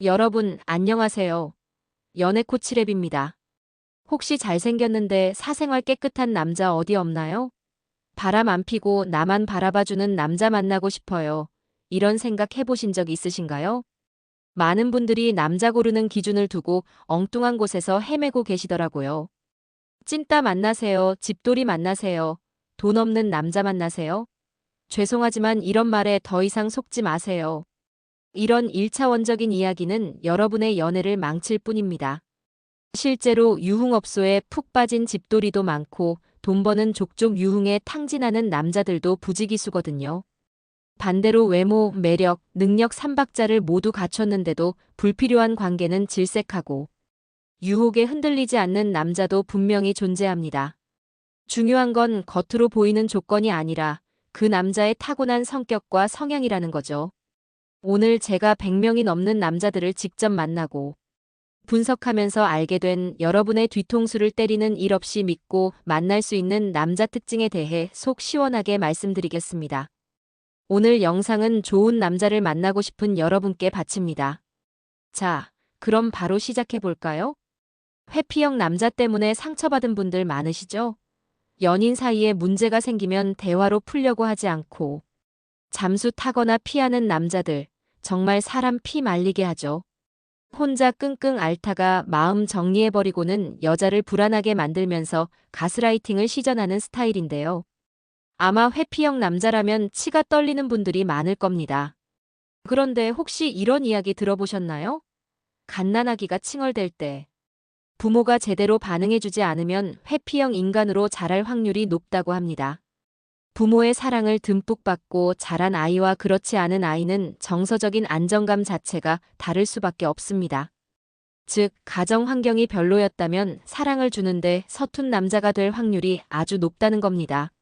여러분, 안녕하세요. 연애 코치랩입니다. 혹시 잘생겼는데 사생활 깨끗한 남자 어디 없나요? 바람 안 피고 나만 바라봐주는 남자 만나고 싶어요. 이런 생각 해보신 적 있으신가요? 많은 분들이 남자 고르는 기준을 두고 엉뚱한 곳에서 헤매고 계시더라고요. 찐따 만나세요. 집돌이 만나세요. 돈 없는 남자 만나세요. 죄송하지만 이런 말에 더 이상 속지 마세요. 이런 1차원적인 이야기는 여러분의 연애를 망칠 뿐입니다. 실제로 유흥업소에 푹 빠진 집돌이도 많고 돈 버는 족족 유흥에 탕진하는 남자들도 부지기수거든요. 반대로 외모, 매력, 능력 삼박자를 모두 갖췄는데도 불필요한 관계는 질색하고 유혹에 흔들리지 않는 남자도 분명히 존재합니다. 중요한 건 겉으로 보이는 조건이 아니라 그 남자의 타고난 성격과 성향이라는 거죠. 오늘 제가 100명이 넘는 남자들을 직접 만나고 분석하면서 알게 된 여러분의 뒤통수를 때리는 일 없이 믿고 만날 수 있는 남자 특징에 대해 속 시원하게 말씀드리겠습니다. 오늘 영상은 좋은 남자를 만나고 싶은 여러분께 바칩니다. 자, 그럼 바로 시작해 볼까요? 회피형 남자 때문에 상처받은 분들 많으시죠? 연인 사이에 문제가 생기면 대화로 풀려고 하지 않고 잠수 타거나 피하는 남자들, 정말 사람 피 말리게 하죠. 혼자 끙끙 앓다가 마음 정리해버리고는 여자를 불안하게 만들면서 가스라이팅을 시전하는 스타일인데요. 아마 회피형 남자라면 치가 떨리는 분들이 많을 겁니다. 그런데 혹시 이런 이야기 들어보셨나요? 갓난아기가 칭얼댈 때 부모가 제대로 반응해주지 않으면 회피형 인간으로 자랄 확률이 높다고 합니다. 부모의 사랑을 듬뿍 받고 자란 아이와 그렇지 않은 아이는 정서적인 안정감 자체가 다를 수밖에 없습니다. 즉, 가정 환경이 별로였다면 사랑을 주는데 서툰 남자가 될 확률이 아주 높다는 겁니다.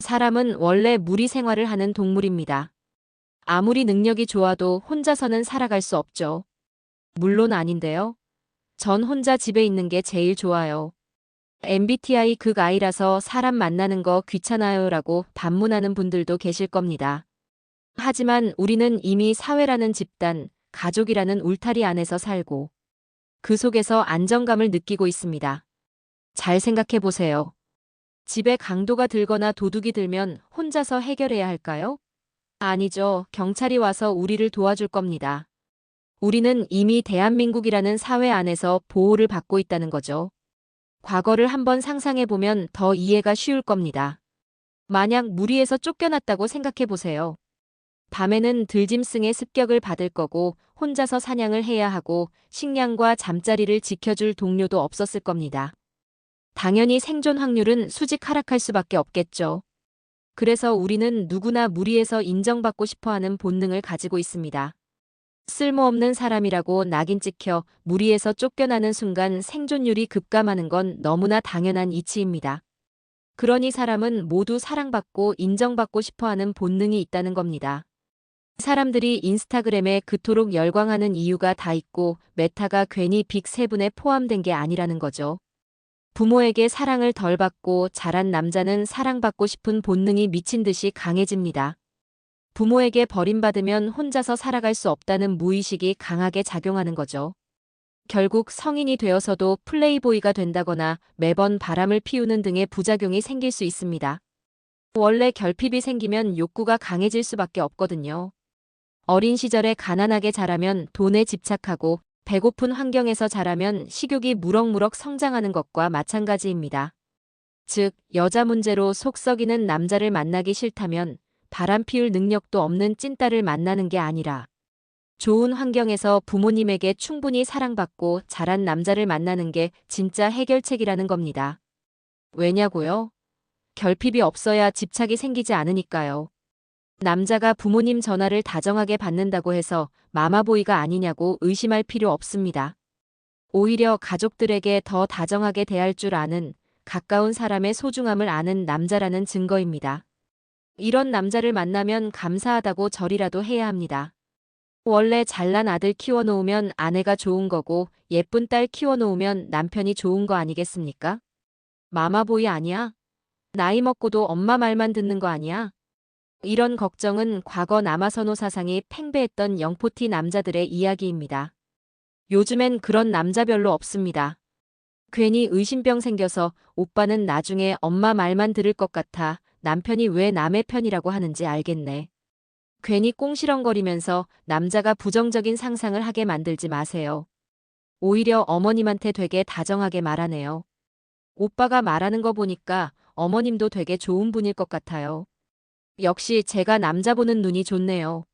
사람은 원래 무리 생활을 하는 동물입니다. 아무리 능력이 좋아도 혼자서는 살아갈 수 없죠. 물론 아닌데요. 전 혼자 집에 있는 게 제일 좋아요. MBTI 극 I라서 사람 만나는 거 귀찮아요 라고 반문하는 분들도 계실 겁니다. 하지만 우리는 이미 사회라는 집단, 가족이라는 울타리 안에서 살고 그 속에서 안정감을 느끼고 있습니다. 잘 생각해 보세요. 집에 강도가 들거나 도둑이 들면 혼자서 해결해야 할까요? 아니죠. 경찰이 와서 우리를 도와줄 겁니다. 우리는 이미 대한민국이라는 사회 안에서 보호를 받고 있다는 거죠. 과거를 한번 상상해 보면 더 이해가 쉬울 겁니다. 만약 무리에서 쫓겨났다고 생각해 보세요. 밤에는 들짐승의 습격을 받을 거고 혼자서 사냥을 해야 하고 식량과 잠자리를 지켜줄 동료도 없었을 겁니다. 당연히 생존 확률은 수직 하락할 수밖에 없겠죠. 그래서 우리는 누구나 무리에서 인정받고 싶어 하는 본능을 가지고 있습니다. 쓸모없는 사람이라고 낙인 찍혀 무리에서 쫓겨나는 순간 생존율이 급감하는 건 너무나 당연한 이치입니다. 그러니 사람은 모두 사랑받고 인정받고 싶어 하는 본능이 있다는 겁니다. 사람들이 인스타그램에 그토록 열광하는 이유가 다 있고 메타가 괜히 빅 세븐에 포함된 게 아니라는 거죠. 부모에게 사랑을 덜 받고 자란 남자는 사랑받고 싶은 본능이 미친 듯이 강해집니다. 부모에게 버림받으면 혼자서 살아갈 수 없다는 무의식이 강하게 작용하는 거죠. 결국 성인이 되어서도 플레이보이가 된다거나 매번 바람을 피우는 등의 부작용이 생길 수 있습니다. 원래 결핍이 생기면 욕구가 강해질 수밖에 없거든요. 어린 시절에 가난하게 자라면 돈에 집착하고 배고픈 환경에서 자라면 식욕이 무럭무럭 성장하는 것과 마찬가지입니다. 즉, 여자 문제로 속 썩이는 남자를 만나기 싫다면 바람 피울 능력도 없는 찐따를 만나는 게 아니라 좋은 환경에서 부모님에게 충분히 사랑받고 자란 남자를 만나는 게 진짜 해결책이라는 겁니다. 왜냐고요? 결핍이 없어야 집착이 생기지 않으니까요. 남자가 부모님 전화를 다정하게 받는다고 해서 마마보이가 아니냐고 의심할 필요 없습니다. 오히려 가족들에게 더 다정하게 대할 줄 아는 가까운 사람의 소중함을 아는 남자라는 증거입니다. 이런 남자를 만나면 감사하다고 절이라도 해야 합니다. 원래 잘난 아들 키워놓으면 아내가 좋은 거고 예쁜 딸 키워놓으면 남편이 좋은 거 아니겠습니까? 마마보이 아니야? 나이 먹고도 엄마 말만 듣는 거 아니야? 이런 걱정은 과거 남아선호 사상이 팽배했던 영포티 남자들의 이야기입니다. 요즘엔 그런 남자 별로 없습니다. 괜히 의심병 생겨서 오빠는 나중에 엄마 말만 들을 것 같아 남편이 왜 남의 편이라고 하는지 알겠네. 괜히 꽁시렁거리면서 남자가 부정적인 상상을 하게 만들지 마세요. 오히려 어머님한테 되게 다정하게 말하네요. 오빠가 말하는 거 보니까 어머님도 되게 좋은 분일 것 같아요. 역시 제가 남자 보는 눈이 좋네요.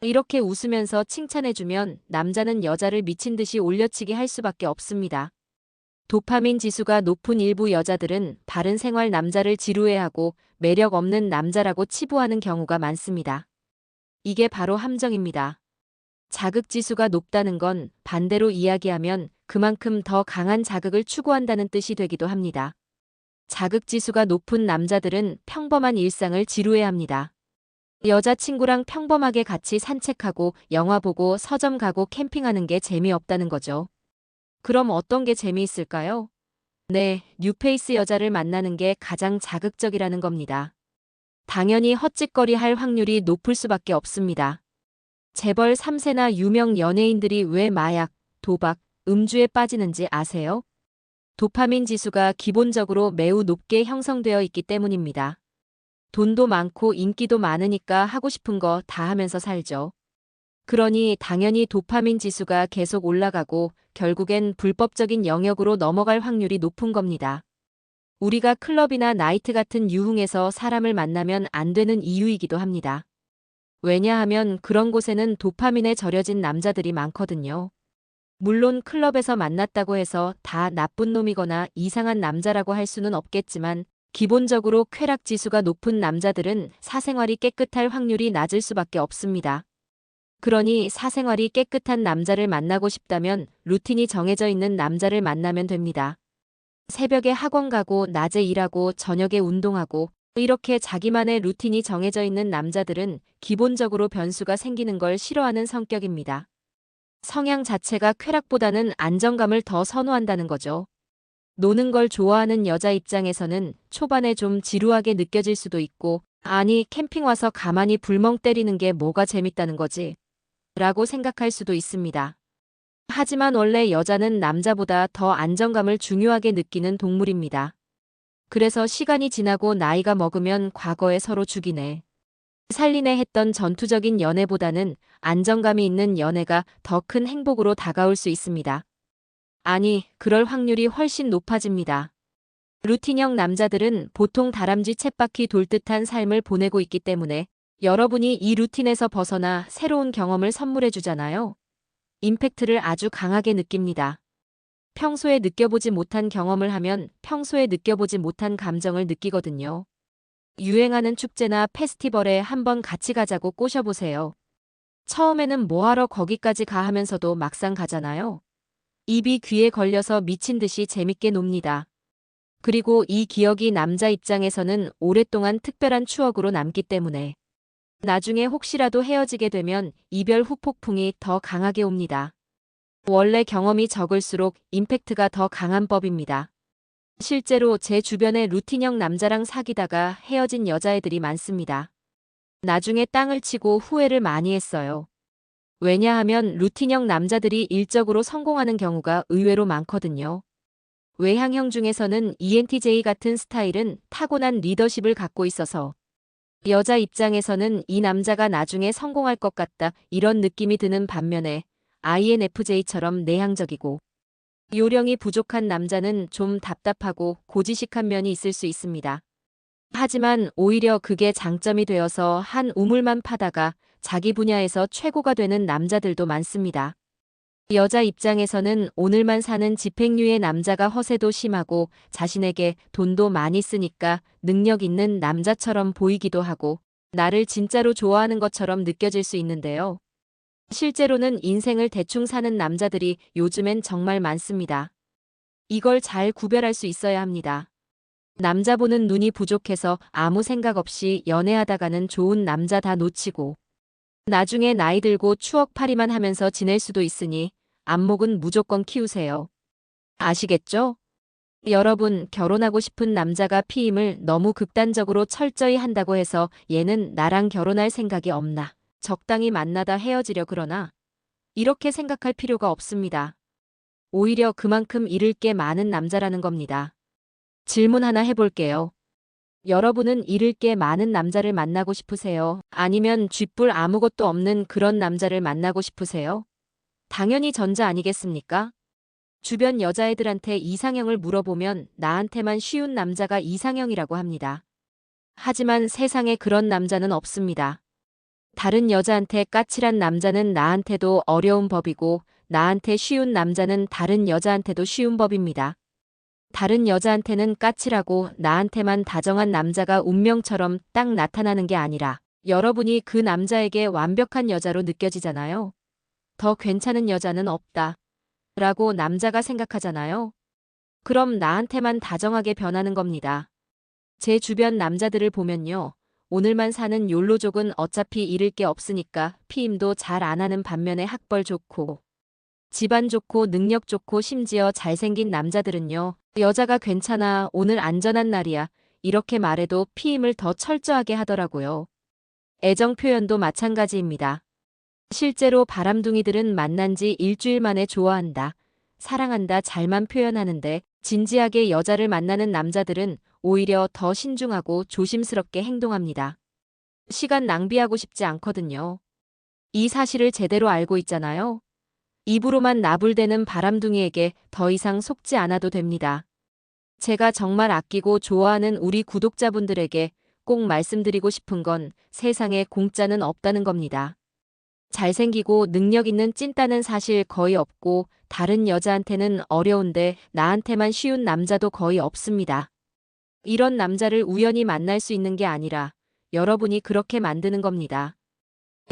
이렇게 웃으면서 칭찬해주면 남자는 여자를 미친 듯이 올려치기 할 수밖에 없습니다. 도파민 지수가 높은 일부 여자들은 바른 생활 남자를 지루해하고 매력 없는 남자라고 치부하는 경우가 많습니다. 이게 바로 함정입니다. 자극 지수가 높다는 건 반대로 이야기하면 그만큼 더 강한 자극을 추구한다는 뜻이 되기도 합니다. 자극 지수가 높은 남자들은 평범한 일상을 지루해합니다. 여자친구랑 평범하게 같이 산책하고 영화 보고 서점 가고 캠핑하는 게 재미없다는 거죠. 그럼 어떤 게 재미있을까요? 네, 뉴페이스 여자를 만나는 게 가장 자극적이라는 겁니다. 당연히 헛짓거리 할 확률이 높을 수밖에 없습니다. 재벌 3세나 유명 연예인들이 왜 마약, 도박, 음주에 빠지는지 아세요? 도파민 지수가 기본적으로 매우 높게 형성되어 있기 때문입니다. 돈도 많고 인기도 많으니까 하고 싶은 거 다 하면서 살죠. 그러니 당연히 도파민 지수가 계속 올라가고 결국엔 불법적인 영역으로 넘어갈 확률이 높은 겁니다. 우리가 클럽이나 나이트 같은 유흥에서 사람을 만나면 안 되는 이유이기도 합니다. 왜냐하면 그런 곳에는 도파민에 절여진 남자들이 많거든요. 물론 클럽에서 만났다고 해서 다 나쁜 놈이거나 이상한 남자라고 할 수는 없겠지만 기본적으로 쾌락 지수가 높은 남자들은 사생활이 깨끗할 확률이 낮을 수밖에 없습니다. 그러니 사생활이 깨끗한 남자를 만나고 싶다면 루틴이 정해져 있는 남자를 만나면 됩니다. 새벽에 학원 가고 낮에 일하고 저녁에 운동하고 이렇게 자기만의 루틴이 정해져 있는 남자들은 기본적으로 변수가 생기는 걸 싫어하는 성격입니다. 성향 자체가 쾌락보다는 안정감을 더 선호한다는 거죠. 노는 걸 좋아하는 여자 입장에서는 초반에 좀 지루하게 느껴질 수도 있고, 아니, 캠핑 와서 가만히 불멍 때리는 게 뭐가 재밌다는 거지? 라고 생각할 수도 있습니다. 하지만 원래 여자는 남자보다 더 안정감을 중요하게 느끼는 동물입니다. 그래서 시간이 지나고 나이가 먹으면 과거에 서로 죽이네. 살리네 했던 전투적인 연애보다는 안정감이 있는 연애가 더 큰 행복으로 다가올 수 있습니다. 아니, 그럴 확률이 훨씬 높아집니다. 루틴형 남자들은 보통 다람쥐 쳇바퀴 돌 듯한 삶을 보내고 있기 때문에 여러분이 이 루틴에서 벗어나 새로운 경험을 선물해 주잖아요. 임팩트를 아주 강하게 느낍니다. 평소에 느껴보지 못한 경험을 하면 평소에 느껴보지 못한 감정을 느끼거든요. 유행하는 축제나 페스티벌에 한번 같이 가자고 꼬셔보세요. 처음에는 뭐하러 거기까지 가 하면서도 막상 가잖아요. 입이 귀에 걸려서 미친 듯이 재밌게 놉니다. 그리고 이 기억이 남자 입장에서는 오랫동안 특별한 추억으로 남기 때문에 나중에 혹시라도 헤어지게 되면 이별 후 폭풍이 더 강하게 옵니다. 원래 경험이 적을수록 임팩트가 더 강한 법입니다. 실제로 제 주변에 루틴형 남자랑 사귀다가 헤어진 여자애들이 많습니다. 나중에 땅을 치고 후회를 많이 했어요. 왜냐하면 루틴형 남자들이 일적으로 성공하는 경우가 의외로 많거든요. 외향형 중에서는 ENTJ 같은 스타일은 타고난 리더십을 갖고 있어서 여자 입장에서는 이 남자가 나중에 성공할 것 같다 이런 느낌이 드는 반면에 INFJ처럼 내향적이고 요령이 부족한 남자는 좀 답답하고 고지식한 면이 있을 수 있습니다. 하지만 오히려 그게 장점이 되어서 한 우물만 파다가 자기 분야에서 최고가 되는 남자들도 많습니다. 여자 입장에서는 오늘만 사는 집행류의 남자가 허세도 심하고 자신에게 돈도 많이 쓰니까 능력 있는 남자처럼 보이기도 하고 나를 진짜로 좋아하는 것처럼 느껴질 수 있는데요. 실제로는 인생을 대충 사는 남자들이 요즘엔 정말 많습니다. 이걸 잘 구별할 수 있어야 합니다. 남자 보는 눈이 부족해서 아무 생각 없이 연애하다가는 좋은 남자 다 놓치고 나중에 나이 들고 추억팔이만 하면서 지낼 수도 있으니 안목은 무조건 키우세요. 아시겠죠? 여러분, 결혼하고 싶은 남자가 피임을 너무 극단적으로 철저히 한다고 해서 얘는 나랑 결혼할 생각이 없나. 적당히 만나다 헤어지려 그러나 이렇게 생각할 필요가 없습니다. 오히려 그만큼 잃을 게 많은 남자라는 겁니다. 질문 하나 해볼게요. 여러분은 잃을 게 많은 남자를 만나고 싶으세요? 아니면 쥐뿔 아무것도 없는 그런 남자를 만나고 싶으세요? 당연히 전자 아니겠습니까? 주변 여자애들한테 이상형을 물어보면 나한테만 쉬운 남자가 이상형이라고 합니다. 하지만 세상에 그런 남자는 없습니다. 다른 여자한테 까칠한 남자는 나한테도 어려운 법이고 나한테 쉬운 남자는 다른 여자한테도 쉬운 법입니다. 다른 여자한테는 까칠하고 나한테만 다정한 남자가 운명처럼 딱 나타나는 게 아니라 여러분이 그 남자에게 완벽한 여자로 느껴지잖아요. 더 괜찮은 여자는 없다. 라고 남자가 생각하잖아요. 그럼 나한테만 다정하게 변하는 겁니다. 제 주변 남자들을 보면요. 오늘만 사는 욜로족은 어차피 잃을 게 없으니까 피임도 잘 안 하는 반면에 학벌 좋고 집안 좋고 능력 좋고 심지어 잘생긴 남자들은요. 여자가 괜찮아 오늘 안전한 날이야 이렇게 말해도 피임을 더 철저하게 하더라고요. 애정 표현도 마찬가지입니다. 실제로 바람둥이들은 만난 지 일주일 만에 좋아한다, 사랑한다 잘만 표현하는데 진지하게 여자를 만나는 남자들은 오히려 더 신중하고 조심스럽게 행동합니다. 시간 낭비하고 싶지 않거든요. 이 사실을 제대로 알고 있잖아요. 입으로만 나불대는 바람둥이에게 더 이상 속지 않아도 됩니다. 제가 정말 아끼고 좋아하는 우리 구독자분들에게 꼭 말씀드리고 싶은 건 세상에 공짜는 없다는 겁니다. 잘생기고 능력 있는 찐따는 사실 거의 없고 다른 여자한테는 어려운데 나한테만 쉬운 남자도 거의 없습니다. 이런 남자를 우연히 만날 수 있는 게 아니라 여러분이 그렇게 만드는 겁니다.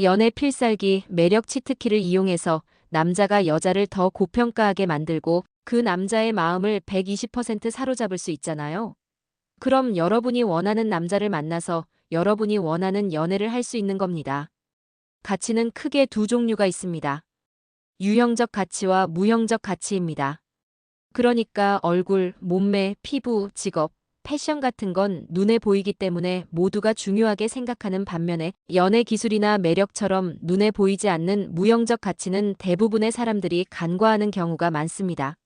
연애 필살기 매력 치트키를 이용해서 남자가 여자를 더 고평가하게 만들고 그 남자의 마음을 120% 사로잡을 수 있잖아요. 그럼 여러분이 원하는 남자를 만나서 여러분이 원하는 연애를 할 수 있는 겁니다. 가치는 크게 두 종류가 있습니다. 유형적 가치와 무형적 가치입니다. 그러니까 얼굴, 몸매, 피부, 직업, 패션 같은 건 눈에 보이기 때문에 모두가 중요하게 생각하는 반면에 연애 기술이나 매력처럼 눈에 보이지 않는 무형적 가치는 대부분의 사람들이 간과하는 경우가 많습니다.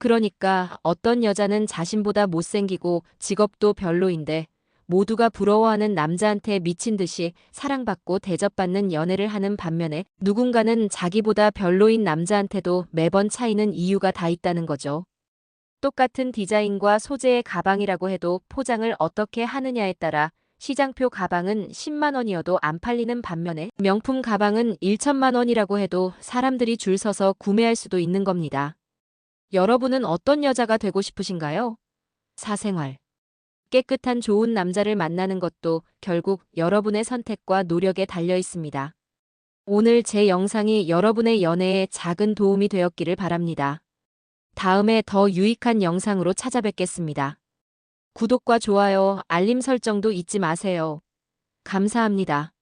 그러니까 어떤 여자는 자신보다 못생기고 직업도 별로인데 모두가 부러워하는 남자한테 미친 듯이 사랑받고 대접받는 연애를 하는 반면에 누군가는 자기보다 별로인 남자한테도 매번 차이는 이유가 다 있다는 거죠. 똑같은 디자인과 소재의 가방이라고 해도 포장을 어떻게 하느냐에 따라 시장표 가방은 10만 원이어도 안 팔리는 반면에 명품 가방은 1천만 원이라고 해도 사람들이 줄 서서 구매할 수도 있는 겁니다. 여러분은 어떤 여자가 되고 싶으신가요? 사생활. 깨끗한 좋은 남자를 만나는 것도 결국 여러분의 선택과 노력에 달려 있습니다. 오늘 제 영상이 여러분의 연애에 작은 도움이 되었기를 바랍니다. 다음에 더 유익한 영상으로 찾아뵙겠습니다. 구독과 좋아요, 알림 설정도 잊지 마세요. 감사합니다.